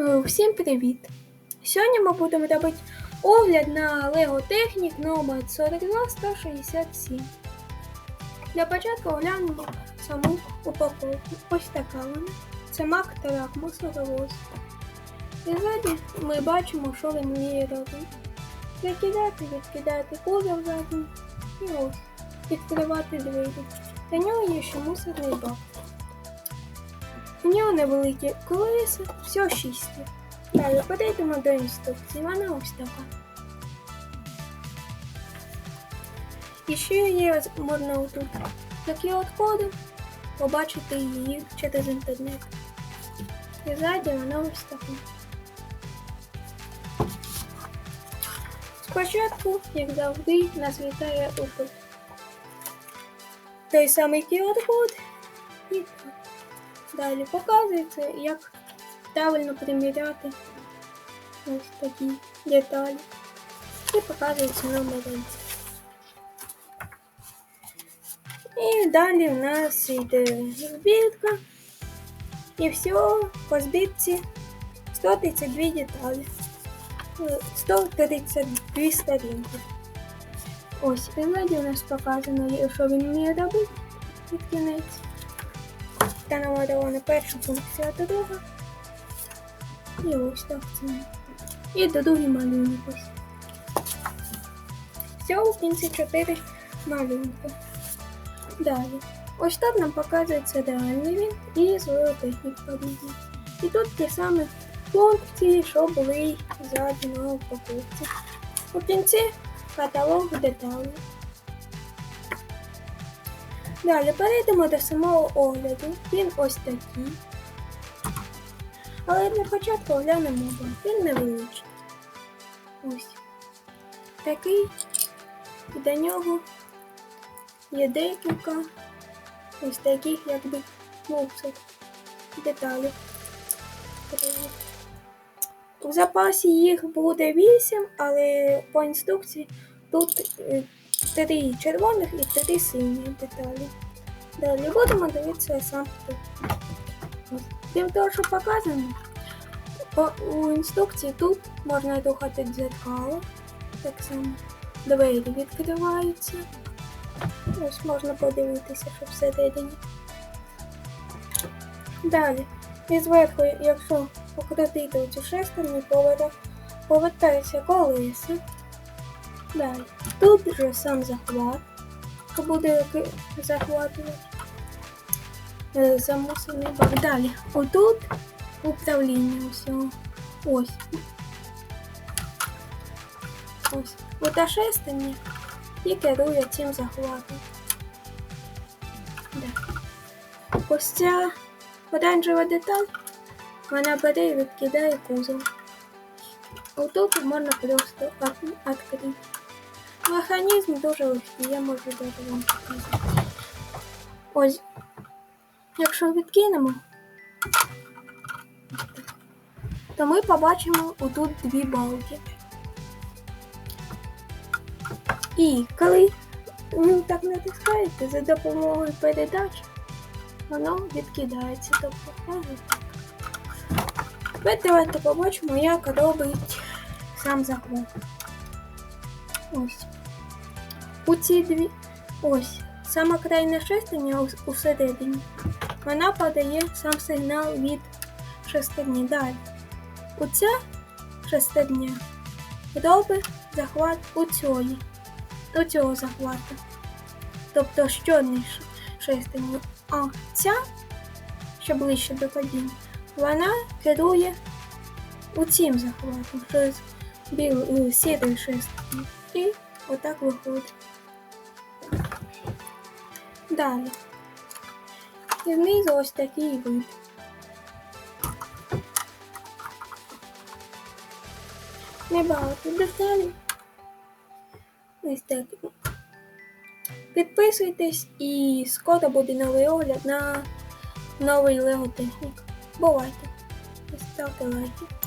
Е, Всім привіт! Сьогодні ми будемо робити огляд на Lego Technic номер 42167. Для початку оглянемо саму упаковку. Ось така вона. Це Мак Тарак мусоровоз. І ззаді ми бачимо, що він вміє робити. Закидати, відкидати кузов задній і ось відкривати двері. Для нього є ще мусорний бак. У нього невеликі колеса, всього 6. Далі перейдемо до інструкції. Вона ось така. І ще є можна отут такі коди побачити її через інтернет. І ззаді вона ось така. Спочатку, як завжди, нас вітає Apple. Той самий QR-код і так. Далі показується, як правильно приміряти ось такі деталі. І показується номери. І далі в нас йде збірка. І всього по збірці 132 деталі. Е, 132 сторінки. Ось, і ззаді у нас показано, що він вміє робити під кінець. Та намальована перша функція, а друга. І ось так це. І до другий малюнок ось. Всього в кінці 4 малюнки. Далі. Ось тут нам показується реальний він і злотехнік подібний. І тут ті самі функції, що були ззаді на упаковці. У кінці каталог деталей. Далі перейдемо до самого огляду. Він ось такий. Але для початку оглянемо. Він невеличкий. Ось. Такий. І до нього є декілька ось таких якби мусор деталей. У запасі їх буде 8, але по інструкції тут е, три червоних і три сині деталі. Далі будемо дивитися сам тут. Крім того, що показано, у інструкції тут можна рухати дзеркало. Так само двері відкриваються. Ось можна подивитися, що всередині. Далі. І зверху, якщо покрутити цю шестерню, повер- повертаються колеса. Далі. Тут вже сам захват, буде захватувати е, замусений бак. Далі. Отут управління усього. Ось. Ось. Ота шестерня і керує цим захватом. Да. Ось ця оранжева деталь, вона бере і відкидає кузов. Отут можна просто відкрити. Механізм дуже легкий, я можу даже вам показати. Ось, якщо відкинемо, то ми побачимо отут дві балки. І коли ви так натискаєте за допомогою передач, воно відкидається. Тобто. Тепер давайте побачимо, як робить сам захват. Ось. У ці дві. Ось. Сама крайня шестерня усередині. Вона подає сам сигнал від шестерні. Далі. Оця шестерня робить захват у цієї. До цього захвату. Тобто чорної ш- шестерні. А ця, що ближче до падіння, вона керує у цим захватом, що з біл, сірої шестерні. І отак виходить. Далі. І знизу ось такий вид. Небагато деталей. Ось так. Підписуйтесь і скоро буде новий огляд на новий Lego Технік. Бувайте. Ставте лайки.